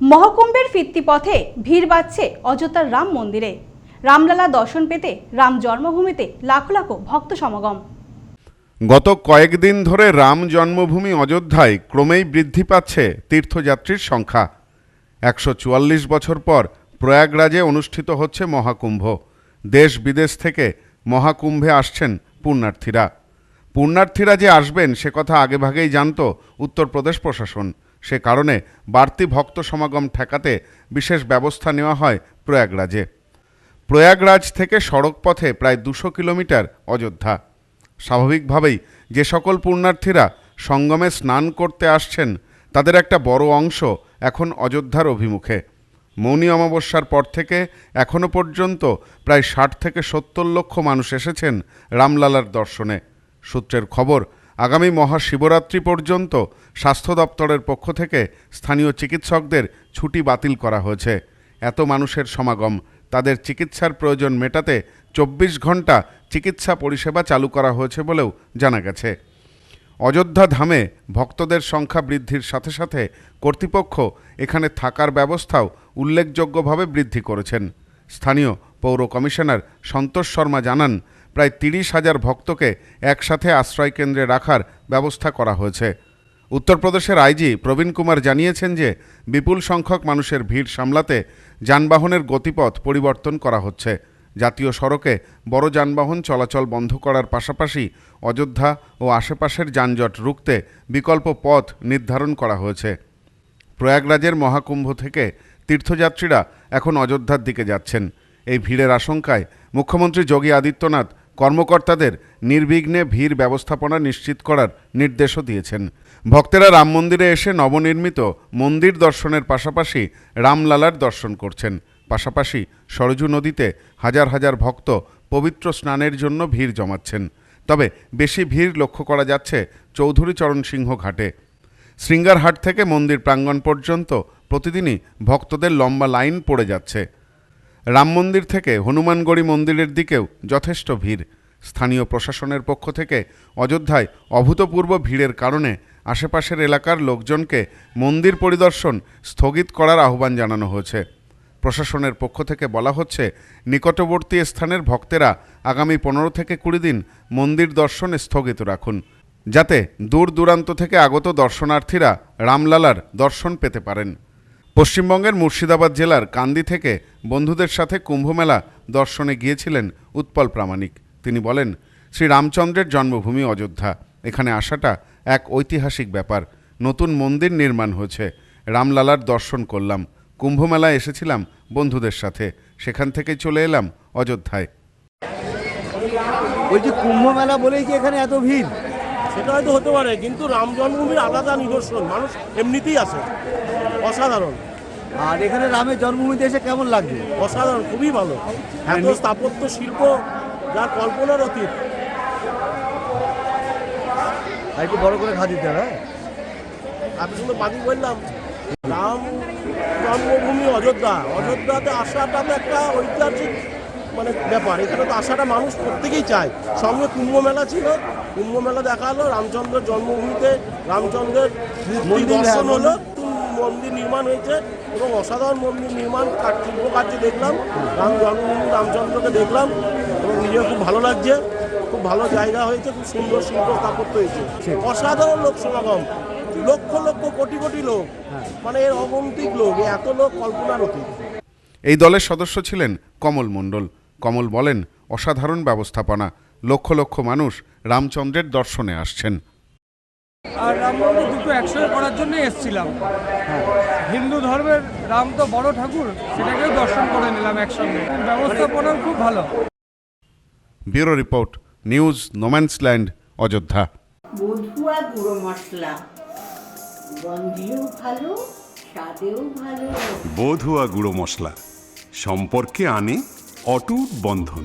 মহাকুম্ভের ফিরতি পথে ভিড় বাড়ছে অযোধ্যার রাম মন্দিরে। রামলালা দর্শন পেতে রাম জন্মভূমিতে লাখো লাখো ভক্ত সমাগম। গত কয়েকদিন ধরে রাম জন্মভূমি অযোধ্যায় ক্রমেই বৃদ্ধি পাচ্ছে তীর্থযাত্রীর সংখ্যা। একশো চুয়াল্লিশ বছর পর প্রয়াগরাজে অনুষ্ঠিত হচ্ছে মহাকুম্ভ। দেশ বিদেশ থেকে মহাকুম্ভে আসছেন পুণ্যার্থীরা। পুণ্যার্থীরা যে আসবেন সে কথা আগেভাগেই জানত উত্তরপ্রদেশ প্রশাসন। সে কারণে বাড়তি ভক্ত সমাগম ঠেকাতে বিশেষ ব্যবস্থা নেওয়া হয় প্রয়াগরাজে। প্রয়াগরাজ থেকে সড়ক পথে প্রায় দুশো কিলোমিটার অযোধ্যা। স্বাভাবিকভাবেই যে সকল পুণ্যার্থীরা সঙ্গমে স্নান করতে আসছেন, তাদের একটা বড় অংশ এখন অযোধ্যার অভিমুখে। মৌনী অমাবস্যার পর থেকে এখনও পর্যন্ত প্রায় ষাট থেকে সত্তর লক্ষ মানুষ এসেছেন রামলালার দর্শনে। সূত্রের খবর আগামী মহাশিবরাত্রি পর্যন্ত স্বাস্থ্য দপ্তরের পক্ষ থেকে স্থানীয় চিকিৎসকদের ছুটি বাতিল করা হয়েছে। এত মানুষের সমাগম, তাদের চিকিৎসার প্রয়োজন মেটাতে চব্বিশ ঘণ্টা চিকিৎসা পরিষেবা চালু করা হয়েছে বলেও জানা গেছে। অযোধ্যা ধামে ভক্তদের সংখ্যা বৃদ্ধির সাথে সাথে কর্তৃপক্ষ এখানে থাকার ব্যবস্থাও উল্লেখযোগ্যভাবে বৃদ্ধি করেছেন। স্থানীয় পৌর কমিশনার সন্তোষ শর্মা জানান প্রায় তিরিশ হাজার ভক্তকে একসাথে আশ্রয়কেন্দ্রে রাখার ব্যবস্থা করা হয়েছে। উত্তরপ্রদেশের আইজি প্রবীণ কুমার জানিয়েছেন যে, বিপুল সংখ্যক মানুষের ভিড় সামলাতে যানবাহনের গতিপথ পরিবর্তন করা হচ্ছে। জাতীয় সড়কে বড় যানবাহন চলাচল বন্ধ করার পাশাপাশি অযোধ্যা ও আশেপাশের যানজট রুখতে বিকল্প পথ নির্ধারণ করা হয়েছে। প্রয়াগরাজের মহাকুম্ভ থেকে তীর্থযাত্রীরা এখন অযোধ্যার দিকে যাচ্ছেন। এই ভিড়ের আশঙ্কায় মুখ্যমন্ত্রী যোগী আদিত্যনাথ কর্মকর্তাদের নির্বিঘ্নে ভিড় ব্যবস্থাপনা নিশ্চিত করার নির্দেশও দিয়েছেন। ভক্তেরা রাম মন্দিরে এসে নবনির্মিত মন্দির দর্শনের পাশাপাশি রামলালার দর্শন করছেন। পাশাপাশি সরজু নদীতে হাজার হাজার ভক্ত পবিত্র স্নানের জন্য ভিড় জমাচ্ছেন। তবে বেশি ভিড় লক্ষ্য করা যাচ্ছে চৌধুরী চরণ সিংহ ঘাটে। শৃঙ্গারহাট থেকে মন্দির প্রাঙ্গণ পর্যন্ত প্রতিদিনই ভক্তদের লম্বা লাইন পড়ে যাচ্ছে। রাম মন্দির থেকে হনুমানগড়ি মন্দিরের দিকেও যথেষ্ট ভিড়। স্থানীয় প্রশাসনের পক্ষ থেকে অযোধ্যায় অভূতপূর্ব ভিড়ের কারণে আশেপাশের এলাকার লোকজনকে মন্দির পরিদর্শন স্থগিত করার আহ্বান জানানো হয়েছে। প্রশাসনের পক্ষ থেকে বলা হচ্ছে, নিকটবর্তী স্থানের ভক্তেরা আগামী পনেরো থেকে কুড়ি দিন মন্দির দর্শন স্থগিত রাখুন, যাতে দূর দূরান্ত থেকে আগত দর্শনার্থীরা রামলালার দর্শন পেতে পারেন। পশ্চিমবঙ্গের মুর্শিদাবাদ জেলার কান্দি থেকে বন্ধুদের সাথে কুম্ভমেলা দর্শনে গিয়েছিলেন উৎপল প্রামাণিক। তিনি বলেন শ্রী রামচন্দ্রের জন্মভূমি অযোধ্যা। এখানে আসাটা এক ঐতিহাসিক ব্যাপার। নতুন মন্দির নির্মাণ হয়েছে। রামলালার দর্শন করলাম। কুম্ভমেলায় এসেছিলাম বন্ধুদের সাথে। সেখান থেকে চলে এলাম অযোধ্যায়। বলছি কুম্ভ মেলা বলেই কি এখানে এত ভিড়? সেটা হয়তো হতে পারে কিন্তু রাম জন্মভূমির আলাদা নিদর্শন মানুষ এমনিতেই আসে অসাধারণ। আর এখানে রামের জন্মভূমিতে এসে কেমন লাগবে অসাধারণ খুবই ভালো। এত স্থাপত্য শিল্প যার কল্পনার অতীত। আর একটু বড় করে খা দিতে হ্যাঁ? আমি শুধু বাদি বললাম রাম জন্মভূমি অযোধ্যা। অযোধ্যাতে আসাটা তো একটা ঐতিহাসিক মানে ব্যাপার। এখানে তো আসাটা মানুষ প্রত্যেকেই চায়। সঙ্গে কুম্ভ মেলা ছিল। কুম্ভ মেলা দেখা হলো। রামচন্দ্রের জন্মভূমিতে রামচন্দ্রের হ্যাঁ, দর্শন হলো। মন্দির। নির্মাণ হয়েছে এবং অসাধারণ মন্দির নির্মাণ কার- শিল্প কার্য দেখলাম। রাম জন্মভূমি রামচন্দ্রকে দেখলাম এবং নিজেও খুব ভালো লাগছে। খুব ভালো জায়গা হয়েছে খুব সুন্দর শিল্প স্থাপত্য হয়েছে। অসাধারণ লোক সমাগম। লক্ষ লক্ষ কোটি কোটি লোক। মানে এর অগন্তিক লোক। এ এত লোক কল্পনার অতীত এই দলের সদস্য ছিলেন কমল মণ্ডল। কমল বলেন অসাধারণ ব্যবস্থাপনা। লক্ষ লক্ষ মানুষ রামচন্দ্রের দর্শনে আসছেন। আর রাম মন্দির দুটো একসঙ্গে করার জন্যই এসেছিলাম। হিন্দু ধর্মের রাম তো বড় ঠাকুর সেটাকেও দর্শন করে নিলাম একসঙ্গে। ব্যবস্থাপনাও খুব ভালো। Bureau report news no man's land Ayodhya. বধুয়া গুঁড়ো মশলা। গন্ধেও ভালো স্বাদেও ভালো। বধুয়া গুঁড়ো মশলা। সম্পর্কে আনে অটুট বন্ধন।